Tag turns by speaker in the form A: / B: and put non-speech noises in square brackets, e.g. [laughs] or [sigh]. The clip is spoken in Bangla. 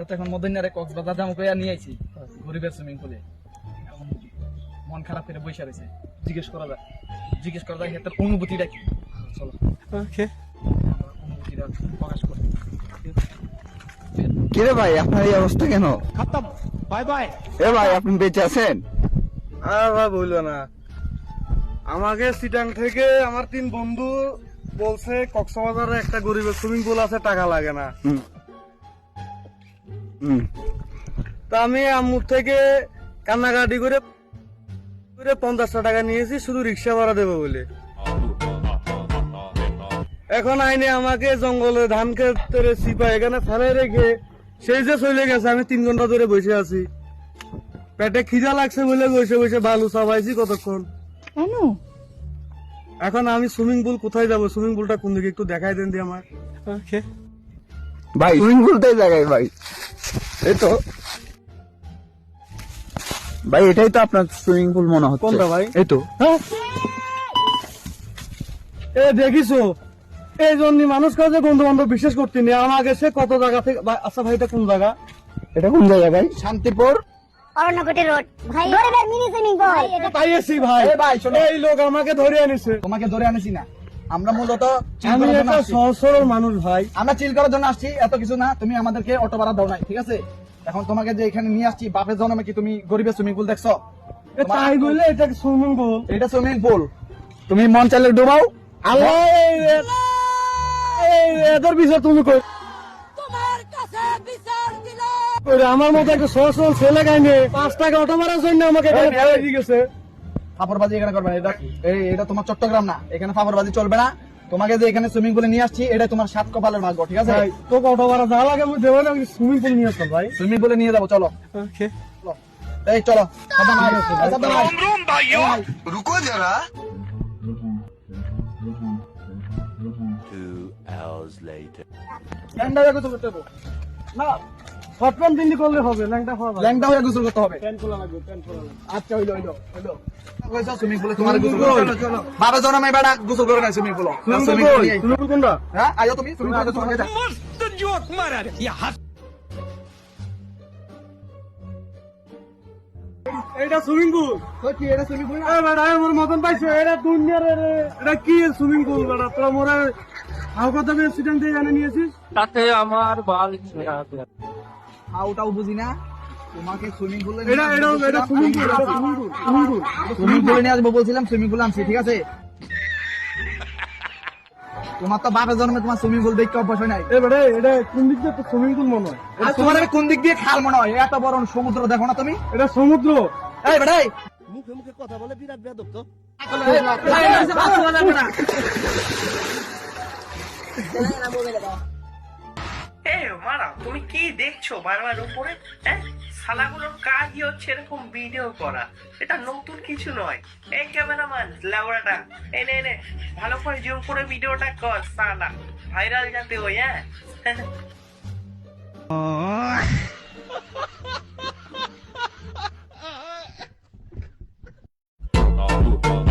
A: আমরা তো এখন মদনারে কক্সবাজার যাব কইয়া নিয়ে আইছি গরিবের সুইমিং পুলে এখন মন খারাপ করে বসে রয়েছে জিজ্ঞেস করা যায় জিজ্ঞেস করা যায় তার অনুভূতিটা কি? চলো।
B: ওকে।
A: অনুভূতিটা প্রকাশ করি।
C: কিরে ভাই আপনার এই অবস্থা কেন?
B: খতম। Bye bye.
C: এ ভাই আপনি বেঁচে আছেন?
D: আর ভাই বলল না। আমাকে সিটাং থেকে আমার তিন বন্ধু বলছে কক্সবাজারে একটা গরিবের সুইমিং পুল আছে টাকা লাগে না। তা আমি আম্মুর থেকে কান্নাকাটি করে করে পঞ্চাশটা টাকা নিয়েছি শুধু রিক্সা ভাড়া দেবো বলে। এখন আইনে আমাকে জঙ্গলে ধান ক্ষেতের সিপা এখানে ফেলে রেখে সেই যে চলে গেছে আমি তিন ঘণ্টা ধরে বসে আছি। পেটে খিদা লাগছে বলে বসে বসে বালু চাবাইছি কতক্ষণ।
E: কেন?
D: এখন আমি সুইমিং পুল কোথায় যাব? সুইমিং পুলটা কোন দিকে একটু দেখাই দেন দি আমার
B: ওকে।
C: ভাই সুইমিং পুলটাই জায়গায় ভাই। এই তো। ভাই এটাই তো আপনার সুইমিং পুল মনে হচ্ছে।
D: কোনটা ভাই?
C: এই তো।
D: হ্যাঁ? এ দেখিছো? এই জন্য মানুষ কাজে বন্ধু বান্ধব বিশ্বাস করতেনি আমাকে সে কত জায়গা থেকে ভাই, আচ্ছা ভাই এটা কোন জায়গা?
C: এটা কোন জায়গা ভাই? শান্তিপুর।
E: অরণ্যকোটি রোড। ভাই গরিবের মিনি সুইমিং পুল এটা
D: পাইয়েছি ভাই।
A: এ ভাই, শোনো।
D: এই লোক আমাকে ধরে আনিছে
A: তোমাকে ধরে আনেছি না। আমরা মূলত
D: আমি একটা সহজ সরল মানুষ ভাই।
A: আমরা চিল করার জন্য আসছি এত কিছু না তুমি আমাদেরকে অটো ভাড়া দাও নাই ঠিক আছে? এখন তোমাকে যে এখানে নিয়ে আসছি বাপের জন্মে কি তুমি গরিবের সুইমিং পুল দেখছ?
D: তাই বলে এটা সুইমিং পুল
A: এটা সুইমিং পুল তুমি মন চাইলে ডুবাও।
D: আল্লাহ! এদের বিষয় তুমি কই? আমার মতো একটা সহজ সরল ছেলে গাইনে পাঁচ টাকা অটো মারার জন্য আমাকে গেছে।
A: ফাপড়বাজি এখানে করবে না এটা তোমার চট্টগ্রাম না এখানে ফাপড়বাজি চলবে না। তোমাকে যে এখানে সুইমিং পুলে নিয়ে আসছি এটা তোমার সাত কপালের ভাগ্য ঠিক আছে?
D: তো কত ভাড়া যা লাগে আমি দেবো না সুইমিং পুলে নিয়ে আসতাম ভাই।
A: সুইমিং পুলে নিয়ে যাব চলো। এই চলো। রুকো যারা। Two hours
F: later. And
A: I go to the table. না
D: শর্ট প্যান্ট পিন্ডি করলে হবে ল্যাংটা যাবে
A: ল্যাংডা হয়ে গোসল করতে হবে।
D: প্যান্ট খোলা লাগবে প্যান্ট খোলা লাগবে।
A: আচ্ছা হইল হইল হইল। বাবা জন্মে বেড়া গোসল করে না সুইমিং পুল। সুইমিং পুল
D: কোনটা?
A: হ্যাঁ আয়ো তুমি সুইমিং পুলে গোসল করে যাও।
D: এটা সুইমিং পুল।
A: কি এটা সুইমিং পুল
D: এ বেটা আমার মতন পাইছো এটা দুনিয়ার এটা কি সুইমিং পুল বেটা? তোরা মোরা হাউ কত করে সিটাং দিয়ে জানে নিয়েছিস
B: তাতে আমার বাল
A: আউটাও বুঝি না তোমাকে সুইমিং পুলে
D: এটা এটা এটা swimming pool swimming pool swimming পুলে
A: নিয়ে আসব বলছিলাম সুইমিং পুলে আনছি ঠিক আছে তোমার তো বাপের জন্মে তোমার সুইমিং পুল দেখতে অভ্যাস হয় নাই
D: এটা কোন দিক দিয়ে সুইমিং পুল মনে হয়
A: তোমার কোন দিক দিয়ে খাল মনে হয় এত বড় সমুদ্র দেখো না তুমি
D: এটা সমুদ্র
A: এই
D: মুখে মুখে কথা বলে বিরাট বেদব তো [laughs]
G: এ মারা তুমি কি দেখছ বারবার উপরে? হ্যাঁ? শালাগুলোর কাজই হচ্ছে এরকম ভিডিও করা। এটা নতুন কিছু নয়। এই ক্যামেরাম্যান লেবড়াটা এনে এনে ভালো করে জুম করে ভিডিওটা কর সালা ভাইরাল যাতে ওই হ্যাঁ? [laughs] Oh, oh, oh.